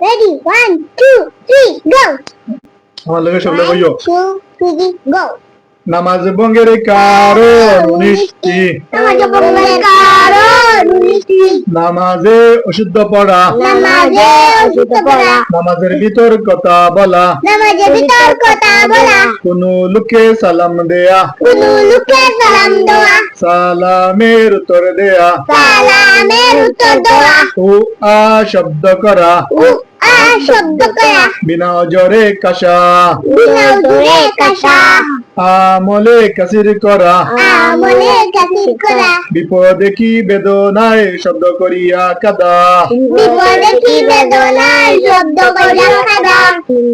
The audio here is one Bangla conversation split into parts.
Ready? One, two, three, go. আমার লগে সব লগে One, two, three, go. নামাজ ভঙ্গের কারণ উনিশটি নামাজে অশুদ্ধ পড়া। নামাজের ভিতর কথা বলা। কোন লোকে সালাম দেয়া। সালামের উত্তর দেয়া। ও আ শব্দ করা। বিনা জরে কাশা। বিনা দূরে কাশা। আমলে কাসির করা। আমলে কাসির করা। বিপদে কি বেদনায় শব্দ করিয়া কাদা। বিপদে কি বেদনায় শব্দ করিয়া খাদা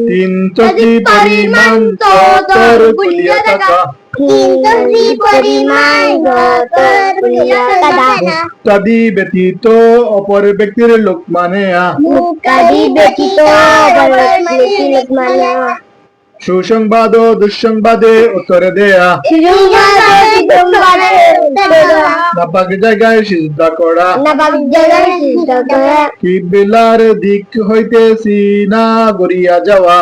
তিন চকি পরিমাণ তোর গুলিয়া থাকা। ব্যতীত অপর ব্যক্তির লোক মানে ব্যতীত সুসংবাদ ও দুঃসংবাদে উত্তরে দেয়া। জায়গায় করা সিদ্ধ কিবলার দিক হইতে সিনা গড়িয়া যাওয়া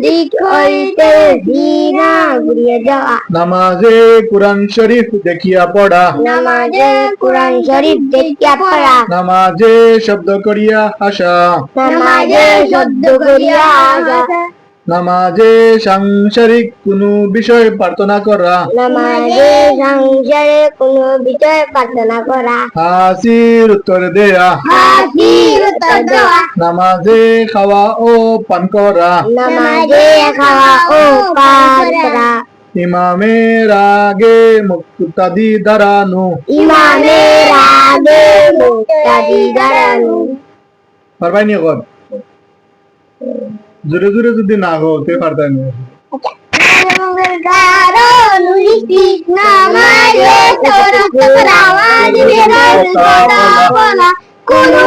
দিক হইতে দিনা ঘুরিয়ে যাওয়া নামাজে কোরআন শরীফ দেখিয়া পড়া। নামাজে কোরআন শরীফ দেখিয়া পড়া। নামাজে শব্দ করিয়া হাসা নামাজে শব্দ করিয়া নামাজে সাংসারিক কোনো বিষয় প্রার্থনা করা। নামাজে সংসারে কোনো বিষয় প্রার্থনা করা। হাসির উত্তর দেয়া। হাসির উত্তর দেওয়া। নামাজে খাওয়া ও পান করা। নামাজে খাওয়া ও পান করা। ইমামের আগে মুক্তাদি দাঁড়ানো। ইমামের আগে মুক্তাদি দাঁড়ানো। পারবাই নি কর জোরে জোরে যদি না হো তে পারতাই না। কারণ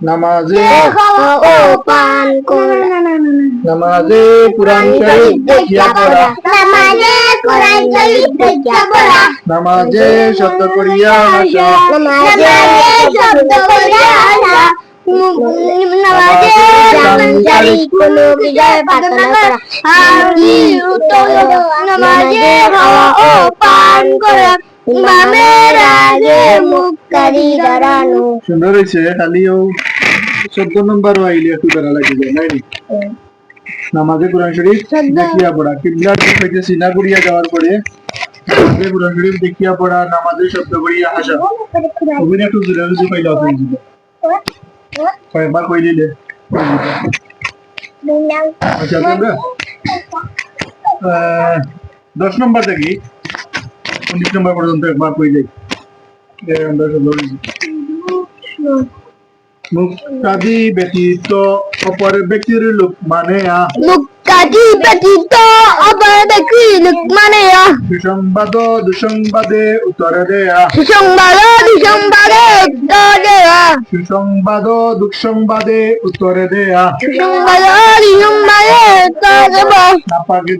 নামাজে করা আর শব্দ করা শব্দ করিয়া নামাজে কোরআন শরীফ করিয়া হাসা। কোনো বিজয় প্রার্থনা করা। আর কি উত্তর নামাজে খাওয়া ও পান করা। বামের আগে মুখ কারি দাঁড়ানো সুন্দর হয়েছে খালি ও। চোদ্দ নম্বর আইলে একটু বেড়া লাগে যায় নাই? নামাজে কোরআন শরীফ দেখিয়া পড়া কিবলার দিক সিনা করিয়া যাওয়ার পরে নামাজে কোরআন শরীফ দেখিয়া পড়া নামাজে শব্দ করিয়া হাসা। ওগুলো একটু জোরে পাইলে অত হয়েছিল কয়েকবার কই দিলে? আচ্ছা তোমরা? দশ নম্বর থেকে উনিশ নম্বর পর্যন্ত একবার কই যাই। আমরা সব। মুক্তাদি ব্যতীত অপর ব্যক্তির লোক মানে মুক্তাদি ব্যতীত অপর ব্যক্তি মানে সুসংবাদ দুসংবাদে উত্তর দেয়া। সুসংবাদ দুসংবাদ সুসংবাদ দুঃসংবাদে উত্তর দেয়া।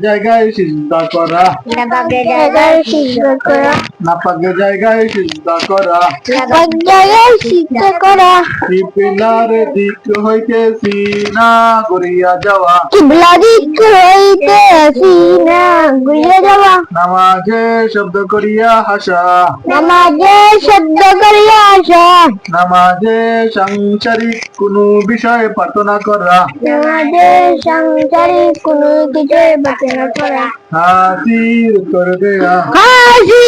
জায়গায় সিজদা করা। নাপাকের জায়গায় করা। নাপাক জায়গায় সিজদা করা। নাপাক জায়গায় সিদ্ধ করা। পিলার দিক হইতে সিনা করিয়া যাওয়া। কিবলা দিক হইতে সিনা ঘুরে যাওয়া। নামাজে শব্দ করিয়া হাসা নামাজে শব্দ করিয়া আসা। নামাজে সাংসারিক কোনো বিষয়ে প্রার্থনা করা। নামাজে সংসারে কোনো কিছু বাঁচানো করা। হাসির উত্তর দেয়া। হাসি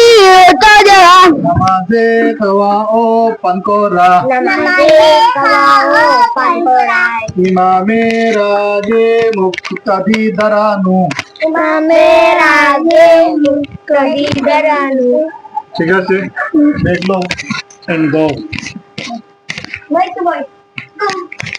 উত্তর দেওয়া নামাজে খাওয়া ও পান করা। নামাজে খাওয়া ও পান করা। ইমামের আগে মুক্তাদি দাঁড়ানো। ইমামের আগে মুখ দাঁড়ানো। ঠিক আছে দেখল and go. Like the boy.